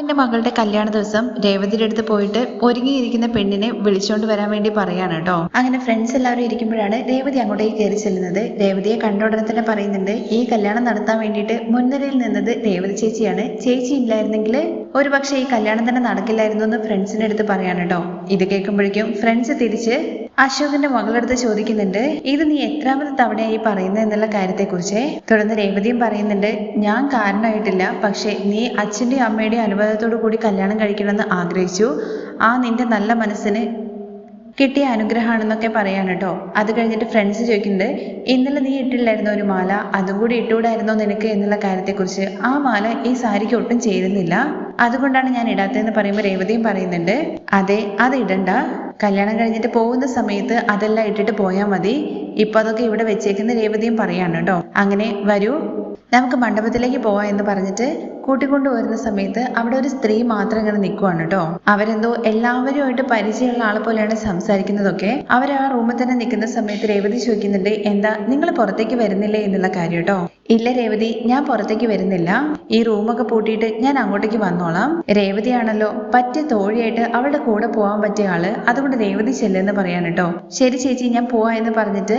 എന്റെ മകളുടെ കല്യാണ ദിവസം രേവതിയുടെ അടുത്ത് പോയിട്ട് ഒരുങ്ങിയിരിക്കുന്ന പെണ്ണിനെ വിളിച്ചോണ്ട് വരാൻ വേണ്ടി പറയാണ് കേട്ടോ. അങ്ങനെ ഫ്രണ്ട്സ് എല്ലാവരും ഇരിക്കുമ്പോഴാണ് രേവതി അങ്ങോട്ടേക്ക് കയറി ചെല്ലുന്നത്. രേവതിയെ കണ്ട ഉടനെ തന്നെ പറയുന്നുണ്ട് ഈ കല്യാണം നടത്താൻ വേണ്ടിയിട്ട് മുൻനിരയിൽ നിന്നത് രേവതി ചേച്ചിയാണ്. ചേച്ചി ഇല്ലായിരുന്നെങ്കിൽ ഒരു പക്ഷേ ഈ കല്യാണം തന്നെ നടക്കില്ലായിരുന്നു എന്ന് ഫ്രണ്ട്സിന്റെ അടുത്ത് പറയാണ് കേട്ടോ. ഇത് കേൾക്കുമ്പോഴേക്കും ഫ്രണ്ട്സ് തിരിച്ച് അശോകന്റെ മകളെടുത്ത് ചോദിക്കുന്നുണ്ട് ഇത് നീ എത്രാമത് തവണയായി പറയുന്നത് എന്നുള്ള കാര്യത്തെക്കുറിച്ച്? തുടർന്ന് രേവതിയും പറയുന്നുണ്ട് ഞാൻ കാരണമായിട്ടില്ല പക്ഷേ നീ അച്ഛന്റെയും അമ്മയുടെയും അനുവാദത്തോടു കൂടി കല്യാണം കഴിക്കണമെന്ന് ആഗ്രഹിച്ചു. ആ നിന്റെ നല്ല മനസ്സിന് കിട്ടിയ അനുഗ്രഹമാണെന്നൊക്കെ പറയാണ് കേട്ടോ അത് കഴിഞ്ഞിട്ട് ഫ്രണ്ട്സ് ചോദിക്കുന്നുണ്ട് ഇന്നലെ നീ ഇട്ടില്ലായിരുന്നോ ഒരു മാല? അതും കൂടി ഇട്ടുകൂടായിരുന്നോ നിനക്ക്? എന്നുള്ള കാര്യത്തെക്കുറിച്ച് ആ മാല ഈ സാരിക്ക് ഒട്ടും ചേരുന്നില്ല. അതുകൊണ്ടാണ് ഞാൻ ഇടാത്തതെന്ന് പറയുമ്പോൾ രേവതിയും പറയുന്നുണ്ട് അതെ അത് ഇടണ്ട. കല്യാണം കഴിഞ്ഞിട്ട് പോകുന്ന സമയത്ത് അതെല്ലാം ഇട്ടിട്ട് പോയാൽ മതി. ഇപ്പൊ അതൊക്കെ ഇവിടെ വെച്ചേക്കുന്ന രേവതിയും പറയാണ് കേട്ടോ അങ്ങനെ വരൂ. നമുക്ക് മണ്ഡപത്തിലേക്ക് പോവാം എന്ന് പറഞ്ഞിട്ട് കൂട്ടിക്കൊണ്ടു വരുന്ന സമയത്ത് അവിടെ ഒരു സ്ത്രീ മാത്രം ഇങ്ങനെ നിൽക്കുവാണ് കേട്ടോ. അവരെന്തോ എല്ലാവരുമായിട്ട് പരിചയമുള്ള ആളെ പോലെയാണ് സംസാരിക്കുന്നതൊക്കെ. അവർ ആ റൂമിൽ തന്നെ നിൽക്കുന്ന സമയത്ത് രേവതി ചോദിക്കുന്നുണ്ട് എന്താ നിങ്ങൾ പുറത്തേക്ക് വരുന്നില്ലേ? എന്നുള്ള കാര്യം കേട്ടോ. ഇല്ല രേവതി ഞാൻ പുറത്തേക്ക് വരുന്നില്ല. ഈ റൂമൊക്കെ പൂട്ടിയിട്ട് ഞാൻ അങ്ങോട്ടേക്ക് വന്നോളാം. രേവതിയാണല്ലോ പറ്റിയ തോഴിയായിട്ട് അവളുടെ കൂടെ പോകാൻ പറ്റിയ ആൾ. അതുകൊണ്ട് രേവതി ചെല്ലെന്ന് പറയാൻ കേട്ടോ. ശരി ചേച്ചി ഞാൻ പോവാ എന്ന് പറഞ്ഞിട്ട്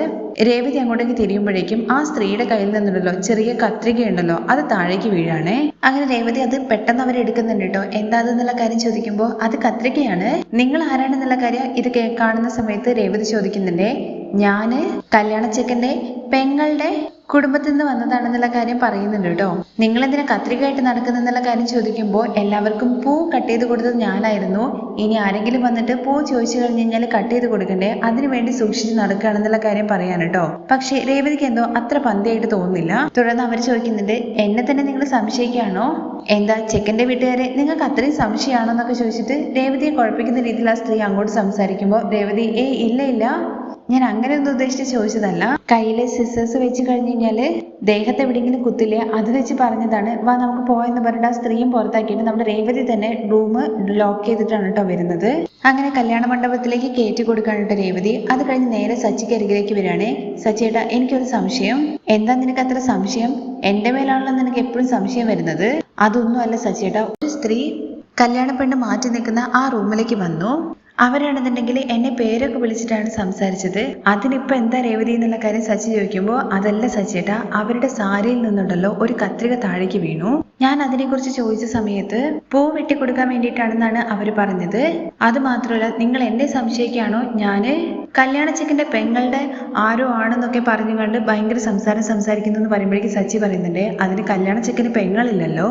രേവതി അങ്ങോട്ടേക്ക് തിരിയുമ്പോഴേക്കും ആ സ്ത്രീയുടെ കയ്യിൽ നിന്നുണ്ടല്ലോ ചെറിയ കത്രിക ഉണ്ടല്ലോ അത് താഴേക്ക് വീഴാണേ. രേവതി അത് പെട്ടെന്ന് അവർ എടുക്കുന്നുണ്ട് കേട്ടോ. എന്താ അതെന്നുള്ള കാര്യം ചോദിക്കുമ്പോൾ അത് കത്രികയാണ്. നിങ്ങൾ ആരാണെന്നുള്ള കാര്യം ഇത് കാണുന്ന സമയത്ത് രേവതി ചോദിക്കുന്നുണ്ടേ. ഞാൻ കല്യാണ ചെക്കന്റെ പെങ്ങളുടെ കുടുംബത്തിൽ നിന്ന് വന്നതാണെന്നുള്ള കാര്യം പറയുന്നുണ്ട് കേട്ടോ. നിങ്ങൾ എന്തിനാ കത്രികയായിട്ട് നടക്കുന്നെന്നുള്ള കാര്യം ചോദിക്കുമ്പോൾ എല്ലാവർക്കും പൂ കട്ട് ചെയ്ത് കൊടുത്തത് ഞാനായിരുന്നു. ഇനി ആരെങ്കിലും വന്നിട്ട് പൂ ചോദിച്ചു കഴിഞ്ഞ് കഴിഞ്ഞാൽ കട്ട് ചെയ്ത് കൊടുക്കണ്ടേ? അതിനുവേണ്ടി സൂക്ഷിച്ച് നടക്കുകയാണെന്നുള്ള കാര്യം പറയാൻ കേട്ടോ. പക്ഷേ രേവതിക്ക് എന്തോ അത്ര പന്തിയായിട്ട് തോന്നുന്നില്ല. തുടർന്ന് അവർ ചോദിക്കുന്നുണ്ട് എന്നെ തന്നെ നിങ്ങൾ സംശയിക്കുകയാണോ? എന്താ ചെക്കന്റെ വീട്ടുകാരെ നിങ്ങൾക്ക് അത്രയും സംശയമാണോ? എന്നൊക്കെ ചോദിച്ചിട്ട് രേവതിയെ കുഴപ്പിക്കുന്ന രീതിയിൽ ആ സ്ത്രീ അങ്ങോട്ട് സംസാരിക്കുമ്പോൾ രേവതി ഏയ് ഇല്ല ഇല്ല. ഞാൻ അങ്ങനെ ഒന്നും ഉദ്ദേശിച്ച് ചോദിച്ചതല്ല. കയ്യിലെ സിസേഴ്സ് വെച്ച് കഴിഞ്ഞ് കഴിഞ്ഞാൽ ദേഹത്ത് എവിടെയെങ്കിലും കുത്തില്ലേ അത് വെച്ച് പറഞ്ഞതാണ് വാ നമുക്ക് പോയെന്ന് പറഞ്ഞിട്ട് ആ സ്ത്രീയും പുറത്താക്കിയിട്ട് നമ്മുടെ രേവതി തന്നെ റൂം ലോക്ക് ചെയ്തിട്ടാണ് കേട്ടോ വരുന്നത്. അങ്ങനെ കല്യാണ മണ്ഡപത്തിലേക്ക് കയറ്റി കൊടുക്കാണ് കേട്ടോ രേവതി. അത് കഴിഞ്ഞ് നേരെ സച്ചിക്ക് അരികിലേക്ക് വരികയാണേ. സച്ചിയേട്ടാ എനിക്കൊരു സംശയം. എന്താ നിനക്ക് അത്ര സംശയം? എന്റെ മേലാണല്ലോ നിനക്ക് എപ്പോഴും സംശയം വരുന്നത്. അതൊന്നും അല്ല സച്ചിയേട്ടാ ഒരു സ്ത്രീ കല്യാണ പെണ്ണ് മാറ്റി നിൽക്കുന്ന ആ റൂമിലേക്ക് വന്നു. അവരാണെന്നുണ്ടെങ്കിൽ എന്നെ പേരൊക്കെ വിളിച്ചിട്ടാണ് സംസാരിച്ചത്. അതിനിപ്പോൾ എന്താ രേവതി എന്നുള്ള കാര്യം സച്ചി ചോദിക്കുമ്പോൾ അതല്ല സച്ചിയേട്ടാ അവരുടെ സാരിയിൽ നിന്നുണ്ടല്ലോ ഒരു കത്രിക താഴേക്ക് വീണു. ഞാൻ അതിനെക്കുറിച്ച് ചോദിച്ച സമയത്ത് പൂ വെട്ടിക്കൊടുക്കാൻ വേണ്ടിയിട്ടാണെന്നാണ് അവർ പറഞ്ഞത്. അത് മാത്രമല്ല നിങ്ങൾ എന്നെ സംശയിക്കുകയാണോ? ഞാൻ കല്യാണ ചെക്കിന്റെ പെങ്ങളുടെ ആരോ ആണെന്നൊക്കെ പറഞ്ഞുകൊണ്ട് ഭയങ്കര സംസാരം സംസാരിക്കുന്നു എന്ന് പറയുമ്പോഴേക്കും സച്ചി പറയുന്നുണ്ട് അതിന് കല്യാണ ചെക്കിന് പെങ്ങളില്ലല്ലോ.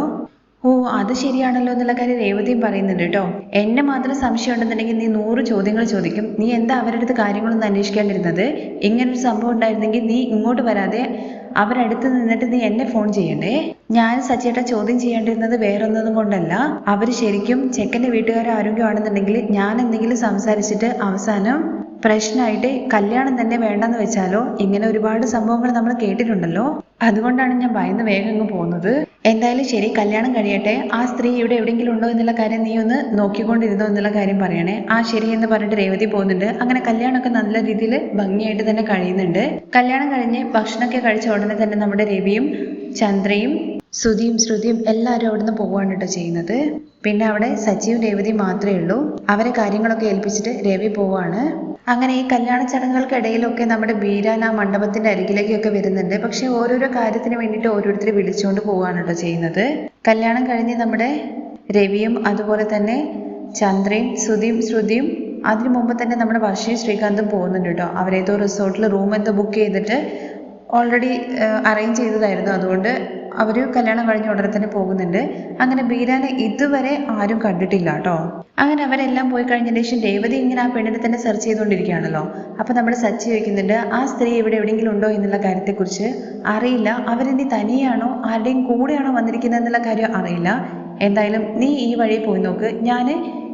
ഓ അത് ശരിയാണല്ലോ എന്നുള്ള കാര്യം രേവതിയും പറയുന്നുണ്ട് കേട്ടോ. എന്നെ മാത്രം സംശയം ഉണ്ടെന്നുണ്ടെങ്കിൽ നീ നൂറ് ചോദ്യങ്ങൾ ചോദിക്കും. നീ എന്താ അവരുടെ അടുത്ത് കാര്യങ്ങളൊന്നും അന്വേഷിക്കാണ്ടിരുന്നത്? ഇങ്ങനൊരു സംഭവം ഉണ്ടായിരുന്നെങ്കിൽ നീ ഇങ്ങോട്ട് വരാതെ അവരടുത്ത് നിന്നിട്ട് നീ എന്നെ ഫോൺ ചെയ്യണ്ടേ? ഞാൻ സച്ചിയേട്ട ചോദ്യം ചെയ്യേണ്ടിരുന്നത് വേറൊന്നതും കൊണ്ടല്ല. അവർ ശരിക്കും ചെക്കന്റെ വീട്ടുകാർ ആരോഗ്യമാണെന്നുണ്ടെങ്കിൽ ഞാൻ എന്തെങ്കിലും സംസാരിച്ചിട്ട് അവസാനം പ്രശ്നമായിട്ട് കല്യാണം തന്നെ വേണ്ടെന്ന് വെച്ചാലോ? ഇങ്ങനെ ഒരുപാട് സംഭവങ്ങൾ നമ്മൾ കേട്ടിട്ടുണ്ടല്ലോ. അതുകൊണ്ടാണ് ഞാൻ ഭയന്ന് വേഗം അങ്ങ് പോകുന്നത് എന്തായാലും ശരി കല്യാണം കഴിയട്ടെ. ആ സ്ത്രീ ഇവിടെ എവിടെയെങ്കിലും ഉണ്ടോ എന്നുള്ള കാര്യം നീ ഒന്ന് നോക്കിക്കൊണ്ടിരുന്നോ എന്നുള്ള കാര്യം പറയണേ. ആ ശരി എന്ന് പറഞ്ഞിട്ട് രേവതി പോകുന്നുണ്ട്. അങ്ങനെ കല്യാണമൊക്കെ നല്ല രീതിയിൽ ഭംഗിയായിട്ട് തന്നെ കഴിയുന്നുണ്ട്. കല്യാണം കഴിഞ്ഞ് ഭക്ഷണമൊക്കെ കഴിച്ച ഉടനെ തന്നെ നമ്മുടെ രവിയും ചന്ദ്രയും ശ്രുതിയും ശ്രുതിയും എല്ലാവരും അവിടുന്ന് പോവുകയാണ് കേട്ടോ ചെയ്യുന്നത്. പിന്നെ അവിടെ സജീവ് രേവതി മാത്രമേ ഉള്ളൂ. അവരെ കാര്യങ്ങളൊക്കെ ഏൽപ്പിച്ചിട്ട് രവി പോവാണ്. അങ്ങനെ ഈ കല്യാണ ചടങ്ങുകൾക്കിടയിലൊക്കെ നമ്മുടെ ബീരാൻ ആ മണ്ഡപത്തിന്റെ അരികിലേക്കൊക്കെ വരുന്നുണ്ട്. പക്ഷെ ഓരോരോ കാര്യത്തിന് വേണ്ടിയിട്ട് ഓരോരുത്തരെ വിളിച്ചുകൊണ്ട് പോവുകയാണ് കേട്ടോ ചെയ്യുന്നത്. കല്യാണം കഴിഞ്ഞ് നമ്മുടെ രവിയും അതുപോലെ തന്നെ ചന്ദ്രയും ശ്രുതിയും ശ്രുതിയും അതിനു മുമ്പ് തന്നെ നമ്മുടെ വർഷയും ശ്രീകാന്തും പോകുന്നുണ്ട് കേട്ടോ. അവരേതോ റിസോർട്ടിൽ റൂം എന്തോ ബുക്ക് ചെയ്തിട്ട് ഓൾറെഡി അറേഞ്ച് ചെയ്തതായിരുന്നു. അതുകൊണ്ട് അവർ കല്യാണം കഴിഞ്ഞ ഉടനെ തന്നെ പോകുന്നുണ്ട്. അങ്ങനെ ബീരാനെ ഇതുവരെ ആരും കണ്ടിട്ടില്ല കേട്ടോ. അങ്ങനെ അവരെല്ലാം പോയി കഴിഞ്ഞതിന് ശേഷം രേവതി ഇങ്ങനെ ആ പെണ്ണിനെ തന്നെ സെർച്ച് ചെയ്തുകൊണ്ടിരിക്കുകയാണല്ലോ. അപ്പൊ നമ്മൾ സച്ചി ചോദിക്കുന്നുണ്ട് ആ സ്ത്രീ ഇവിടെ എവിടെയെങ്കിലും ഉണ്ടോ? എന്നുള്ള കാര്യത്തെക്കുറിച്ച്. അറിയില്ല. അവരിനി തനിയാണോ? ആരുടെയും കൂടെയാണോ വന്നിരിക്കുന്നത്? എന്നുള്ള കാര്യം അറിയില്ല. എന്തായാലും നീ ഈ വഴി പോയി നോക്ക്. ഞാൻ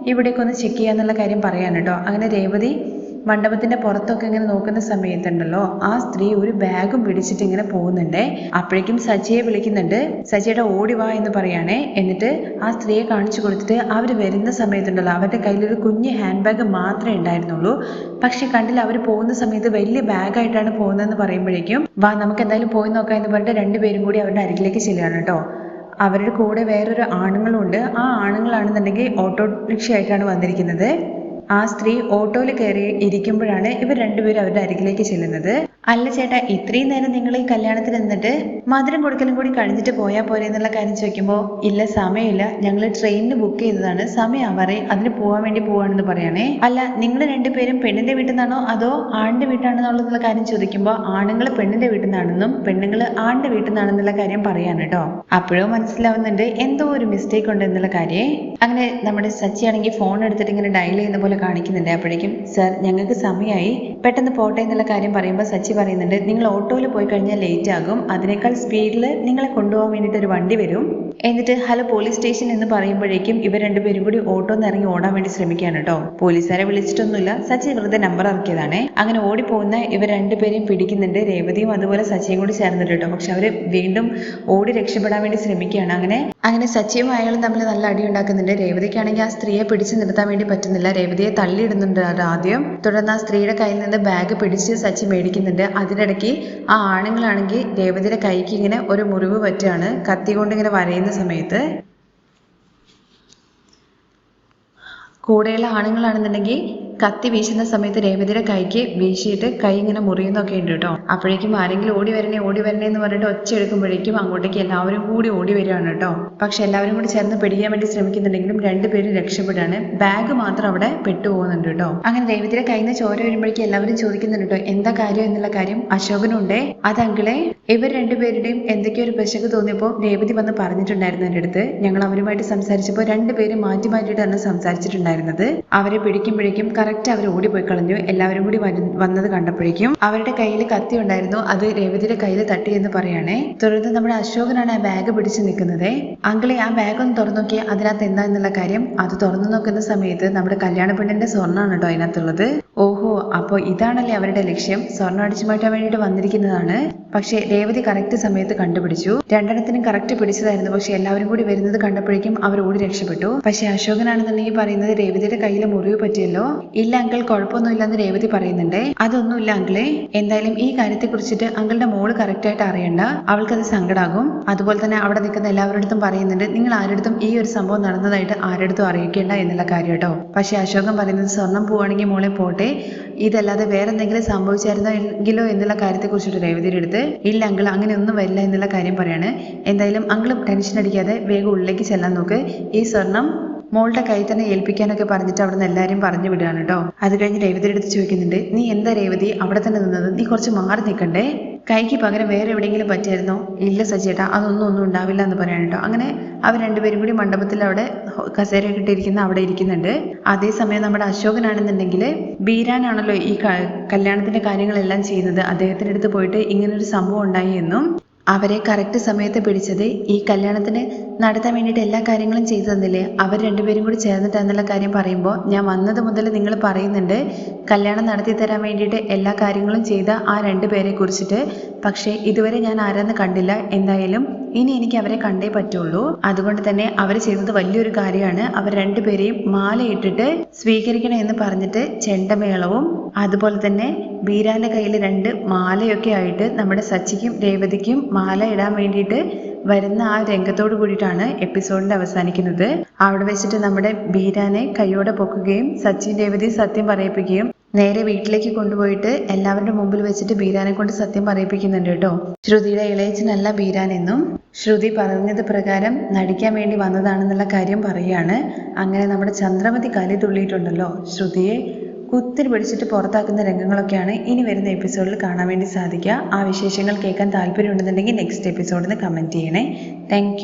ഇവിടേക്കൊന്ന് ചെക്ക് ചെയ്യാന്നുള്ള കാര്യം പറയാൻ കേട്ടോ. അങ്ങനെ രേവതി മണ്ഡപത്തിന്റെ പുറത്തൊക്കെ ഇങ്ങനെ നോക്കുന്ന സമയത്തുണ്ടല്ലോ ആ സ്ത്രീ ഒരു ബാഗും പിടിച്ചിട്ട് ഇങ്ങനെ പോകുന്നുണ്ട്. അപ്പോഴേക്കും സജിയെ വിളിക്കുന്നുണ്ട് സജിയുടെ ഓടി വാ എന്ന് പറയുകയാണേ എന്നിട്ട് ആ സ്ത്രീയെ കാണിച്ചു കൊടുത്തിട്ട് അവർ വരുന്ന സമയത്തുണ്ടല്ലോ അവരുടെ കയ്യിൽ ഒരു കുഞ്ഞ് ഹാൻഡ് ബാഗ് മാത്രമേ ഉണ്ടായിരുന്നുള്ളൂ. പക്ഷെ കണ്ടില്ല അവർ പോകുന്ന സമയത്ത് വലിയ ബാഗായിട്ടാണ് പോകുന്നതെന്ന് പറയുമ്പോഴേക്കും വാ നമുക്ക് എന്തായാലും പോയി നോക്കാം എന്ന് പറഞ്ഞിട്ട് രണ്ടുപേരും കൂടി അവരുടെ അരികിലേക്ക് ചെല്ലുകയാണ് കേട്ടോ. അവരുടെ കൂടെ വേറൊരു ആണുങ്ങളുണ്ട്. ആ ആണുങ്ങളാണെന്നുണ്ടെങ്കിൽ ഓട്ടോ റിക്ഷയായിട്ടാണ് വന്നിരിക്കുന്നത്. ആ സ്ത്രീ ഓട്ടോയിൽ കയറി ഇരിക്കുമ്പോഴാണ് ഇവർ രണ്ടുപേരും അവരുടെ അരികിലേക്ക് ചെല്ലുന്നത്. അല്ല ചേട്ടാ ഇത്രയും നേരം നിങ്ങൾ ഈ കല്യാണത്തിന് നിന്നിട്ട് മധുരം കൊടുക്കലും കൂടി കഴിഞ്ഞിട്ട് പോയാൽ പോരെ എന്നുള്ള കാര്യം ചോദിക്കുമ്പോൾ ഇല്ല സമയമില്ല. ഞങ്ങൾ ട്രെയിനിന് ബുക്ക് ചെയ്തതാണ്. സമയം അവരെ അതിന് പോകാൻ വേണ്ടി പോവാണെന്ന് പറയണേ. അല്ല നിങ്ങൾ രണ്ടുപേരും പെണ്ണിന്റെ വീട്ടിൽ നിന്നാണോ അതോ ആണിന്റെ വീട്ടാണെന്നുള്ള കാര്യം ചോദിക്കുമ്പോൾ ആണുങ്ങൾ പെണ്ണിന്റെ വീട്ടിൽ നിന്നാണെന്നും പെണ്ണുങ്ങൾ ആണിന്റെ വീട്ടിൽ നിന്നാണെന്നുള്ള കാര്യം പറയാണ് കേട്ടോ അപ്പോഴോ മനസ്സിലാവുന്നുണ്ട് എന്തോ ഒരു മിസ്റ്റേക്ക് ഉണ്ട് എന്നുള്ള കാര്യം. അങ്ങനെ നമ്മുടെ സച്ചി ആണെങ്കിൽ ഫോൺ എടുത്തിട്ട് ഇങ്ങനെ ഡയൽ ചെയ്യുന്ന പോലെ കാണിക്കുന്നുണ്ട്. അപ്പോഴേക്കും സർ ഞങ്ങൾക്ക് സമയമായി പെട്ടെന്ന് പോട്ടെ എന്നുള്ള കാര്യം പറയുമ്പോൾ സച്ചി പറയുന്നുണ്ട് നിങ്ങൾ ഓട്ടോയിൽ പോയി കഴിഞ്ഞാൽ ലേറ്റ് ആകും. അതിനേക്കാൾ സ്പീഡിൽ നിങ്ങളെ കൊണ്ടുപോകാൻ വേണ്ടിയിട്ട് ഒരു വണ്ടി വരും. എന്നിട്ട് ഹലോ പോലീസ് സ്റ്റേഷൻ എന്ന് പറയുമ്പോഴേക്കും ഇവർ രണ്ടുപേരും കൂടി ഓട്ടോ ഇറങ്ങി ഓടാൻ വേണ്ടി ശ്രമിക്കുകയാണ് കേട്ടോ. പോലീസുകാരെ വിളിച്ചിട്ടൊന്നുമില്ല. സച്ചി വെറുതെ നമ്പർ ഇറക്കിയതാണ്. അങ്ങനെ ഓടിപ്പോകുന്ന ഇവർ രണ്ടുപേരെയും പിടിക്കുന്നുണ്ട്. രേവതിയും അതുപോലെ സച്ചിയും കൂടി ചേർന്നിട്ട് കേട്ടോ. പക്ഷെ അവർ വീണ്ടും ഓടി രക്ഷപ്പെടാൻ വേണ്ടി ശ്രമിക്കുകയാണ്. അങ്ങനെ അങ്ങനെ സച്ചിയും അയാളും തമ്മിൽ നല്ല അടി ഉണ്ടാക്കുന്നുണ്ട്. രേവതിക്കാണെങ്കിൽ ആ സ്ത്രീയെ പിടിച്ചു നിർത്താൻ വേണ്ടി പറ്റുന്നില്ല. രേവതിയെ തള്ളിയിടുന്നുണ്ട് ആദ്യം. തുടർന്ന് ആ സ്ത്രീയുടെ കയ്യിൽ നിന്ന് ബാഗ് പിടിച്ച് സച്ചി മേടിക്കുന്നുണ്ട്. അതിനിടയ്ക്ക് ആ ആണുങ്ങളാണെങ്കിൽ രേവതിയുടെ കൈക്ക് ഇങ്ങനെ ഒരു മുറിവ് പറ്റുകയാണ്. കത്തി കൊണ്ട് ഇങ്ങനെ വരയുന്ന സമയത്ത് കൂടെയുള്ള ആണുങ്ങളാണെന്നുണ്ടെങ്കിൽ കത്തി വീശുന്ന സമയത്ത് രേവതിയുടെ കൈക്ക് വീശിയിട്ട് കൈ ഇങ്ങനെ മുറിയുന്നൊക്കെ ഉണ്ട് കേട്ടോ. അപ്പോഴേക്കും ആരെങ്കിലും ഓടി വരണേ ഓടി വരണേ എന്ന് പറഞ്ഞിട്ട് ഒച്ച എടുക്കുമ്പോഴേക്കും അങ്ങോട്ടേക്ക് എല്ലാവരും കൂടി ഓടി വരികയാണ് കേട്ടോ. പക്ഷെ എല്ലാവരും കൂടി ചേർന്ന് പിടിക്കാൻ വേണ്ടി ശ്രമിക്കുന്നുണ്ടെങ്കിലും രണ്ടുപേരും രക്ഷപ്പെടാണ്. ബാഗ് മാത്രം അവിടെ പെട്ടുപോകുന്നുണ്ട് കേട്ടോ. അങ്ങനെ രേവതിയുടെ കയ്യിൽ നിന്ന് ചോര വരുമ്പോഴേക്കും എല്ലാവരും ചോദിക്കുന്നുണ്ട് കേട്ടോ എന്താ കാര്യം എന്നുള്ള കാര്യം? അശോകനുണ്ടേ. അത് അങ്കിളെ ഇവർ രണ്ടുപേരുടെയും എന്തൊക്കെയോ ഒരു പെശക് തോന്നിയപ്പോൾ രേവതി വന്ന് പറഞ്ഞിട്ടുണ്ടായിരുന്നു എന്റെ അടുത്ത്. ഞങ്ങൾ അവരുമായിട്ട് സംസാരിച്ചപ്പോൾ രണ്ടുപേരും മാറ്റി മാറ്റിയിട്ടാണ് സംസാരിച്ചിട്ടുണ്ടായിരുന്നത്. അവരെ പിടിക്കുമ്പോഴേക്കും കറക്റ്റ് അവർ ഓടിപ്പോയി കളഞ്ഞു എല്ലാവരും കൂടി വന്നത് കണ്ടപ്പോഴേക്കും അവരുടെ കയ്യിൽ കത്തി ഉണ്ടായിരുന്നു. അത് രേവതിയുടെ കയ്യിൽ തട്ടി എന്ന് പറയണേ. തുടർന്ന് നമ്മുടെ അശോകനാണ് ആ ബാഗ് പിടിച്ച് നിൽക്കുന്നത്. അങ്കിളെ ആ ബാഗ് ഒന്ന് തുറന്നു നോക്കി അതിനകത്ത് എന്താ എന്നുള്ള കാര്യം അത് തുറന്നു നോക്കുന്ന സമയത്ത് നമ്മുടെ കല്യാണ പെണ്ണിന്റെ സ്വർണമാണ് കേട്ടോ അതിനകത്തുള്ളത്. ഓഹോ അപ്പോൾ ഇതാണല്ലേ അവരുടെ ലക്ഷ്യം? സ്വർണം അടിച്ചു മാറ്റാൻ വേണ്ടിയിട്ട് വന്നിരിക്കുന്നതാണ്. പക്ഷേ രേവതി കറക്റ്റ് സമയത്ത് കണ്ടുപിടിച്ചു. രണ്ടെണ്ണത്തിനും കറക്റ്റ് പിടിച്ചതായിരുന്നു. പക്ഷെ എല്ലാവരും കൂടി വരുന്നത് കണ്ടപ്പോഴേക്കും അവർ ഓടി രക്ഷപ്പെട്ടു. പക്ഷെ അശോകനാണെന്നുണ്ടെങ്കിൽ പറയുന്നത് രേവതിയുടെ കയ്യിൽ മുറിവ് പറ്റിയല്ലോ? ഇല്ല അങ്കിൾ കുഴപ്പമൊന്നുമില്ലെന്ന് രേവതി പറയുന്നുണ്ട്. അതൊന്നുമില്ല അങ്കിളെ. എന്തായാലും ഈ കാര്യത്തെ കുറിച്ചിട്ട് അങ്കിളുടെ മോൾ കറക്റ്റ് ആയിട്ട് അറിയണ്ട. അവൾക്കത് സങ്കടാകും. അതുപോലെ തന്നെ അവിടെ നിൽക്കുന്ന എല്ലാവരുടെ പറയുന്നുണ്ട് നിങ്ങൾ ആരുടെടുത്തും ഈ ഒരു സംഭവം നടന്നതായിട്ട് ആരുടെടുത്തും അറിയിക്കേണ്ട എന്നുള്ള കാര്യം കേട്ടോ. പക്ഷെ അശോകൻ പറയുന്നത് സ്വർണം പോവാണെങ്കിൽ മോളെ പോട്ടെ. ഇതല്ലാതെ വേറെ എന്തെങ്കിലും സംഭവിച്ചായിരുന്നോ എങ്കിലോ എന്നുള്ള കാര്യത്തെ കുറിച്ചിട്ട് രേവതിയുടെ അടുത്ത് ഇല്ല അങ്കിൾ അങ്ങനെ ഒന്നും വരില്ല എന്നുള്ള കാര്യം പറയാണ്. എന്തായാലും അങ്കിളും ടെൻഷൻ അടിക്കാതെ വേഗം ഉള്ളിലേക്ക് ചെല്ലാൻ നോക്ക്. ഈ സ്വർണം മോളുടെ കൈ തന്നെ ഏൽപ്പിക്കാനൊക്കെ പറഞ്ഞിട്ട് അവിടെ നിന്ന് എല്ലാവരും പറഞ്ഞു വിടുകയാണ് കേട്ടോ. അത് കഴിഞ്ഞ് രേവതിയുടെ അടുത്ത് ചോദിക്കുന്നുണ്ട് നീ എന്താ രേവതി അവിടെ തന്നെ നിന്നത്? നീ കുറച്ച് മാറി നിൽക്കണ്ടേ? കൈക്ക് പകരം വേറെ എവിടെയെങ്കിലും പറ്റിയായിരുന്നോ ഇല്ല സജിയേട്ട അതൊന്നും ഒന്നും ഉണ്ടാവില്ല എന്ന് പറയാൻ കേട്ടോ. അങ്ങനെ അവർ രണ്ടുപേരും കൂടി മണ്ഡപത്തിൽ അവിടെ കസേര ഇട്ടിരിക്കുന്ന അവിടെ ഇരിക്കുന്നുണ്ട്. അതേസമയം നമ്മുടെ അശോകനാണെന്നുണ്ടെങ്കിൽ ബീരാനാണല്ലോ ഈ കല്യാണത്തിന്റെ കാര്യങ്ങളെല്ലാം ചെയ്യുന്നത്. അദ്ദേഹത്തിന്റെ അടുത്ത് പോയിട്ട് ഇങ്ങനൊരു സംഭവം ഉണ്ടായി എന്നും അവരെ കറക്റ്റ് സമയത്ത് പിടിച്ചത് ഈ കല്യാണത്തിന് നടത്താൻ വേണ്ടിയിട്ട് എല്ലാ കാര്യങ്ങളും ചെയ്തു തന്നില്ലേ? അവർ രണ്ടുപേരും കൂടി ചേർന്നിട്ടെന്നുള്ള കാര്യം പറയുമ്പോൾ ഞാൻ വന്നത് മുതൽ നിങ്ങൾ പറയുന്നുണ്ട് കല്യാണം നടത്തി തരാൻ വേണ്ടിയിട്ട് എല്ലാ കാര്യങ്ങളും ചെയ്ത ആ രണ്ട് പേരെ കുറിച്ചിട്ട്. പക്ഷേ ഇതുവരെ ഞാൻ ആരാന്ന് കണ്ടില്ല. എന്തായാലും ഇനി എനിക്ക് അവരെ കണ്ടേ പറ്റുള്ളൂ. അതുകൊണ്ട് തന്നെ അവർ ചെയ്തത് വലിയൊരു കാര്യമാണ്. അവർ രണ്ടുപേരെയും മാലയിട്ടിട്ട് സ്വീകരിക്കണം എന്ന് പറഞ്ഞിട്ട് ചെണ്ടമേളവും അതുപോലെ തന്നെ ബീരാന്റെ കയ്യിൽ രണ്ട് മാലയൊക്കെ ആയിട്ട് നമ്മുടെ സച്ചിക്കും രേവതിക്കും മാല ഇടാൻ വേണ്ടിയിട്ട് വരുന്ന ആ രംഗത്തോട് കൂടിയിട്ടാണ് എപ്പിസോഡിന്റെ അവസാനിക്കുന്നത്. അവിടെ വെച്ചിട്ട് നമ്മുടെ ബീരാനെ കൈയോടെ പൊക്കുകയും സച്ചിൻ രേവതി സത്യം പറയിപ്പിക്കുകയും നേരെ വീട്ടിലേക്ക് കൊണ്ടുപോയിട്ട് എല്ലാവരുടെ മുമ്പിൽ വെച്ചിട്ട് ബീരാനെ കൊണ്ട് സത്യം പറയിപ്പിക്കുന്നുണ്ട് കേട്ടോ. ശ്രുതിയുടെ ഇളയച്ചനല്ല ബീരാൻ എന്നും ശ്രുതി പറഞ്ഞത് പ്രകാരം നടിക്കാൻ വേണ്ടി വന്നതാണെന്നുള്ള കാര്യം പറയുകയാണ്. അങ്ങനെ നമ്മുടെ ചന്ദ്രമതി കലി തുള്ളിയിട്ടുണ്ടല്ലോ ശ്രുതിയെ. കുത്തിരി പിടിച്ചിട്ട് പുറത്താക്കുന്ന രംഗങ്ങളൊക്കെയാണ് ഇനി വരുന്ന എപ്പിസോഡിൽ കാണാൻ വേണ്ടി സാധിക്കുക. ആ വിശേഷങ്ങൾ കേൾക്കാൻ താല്പര്യമുണ്ടെന്നുണ്ടെങ്കിൽ നെക്സ്റ്റ് എപ്പിസോഡിൽ കമന്റ് ചെയ്യണേ. താങ്ക്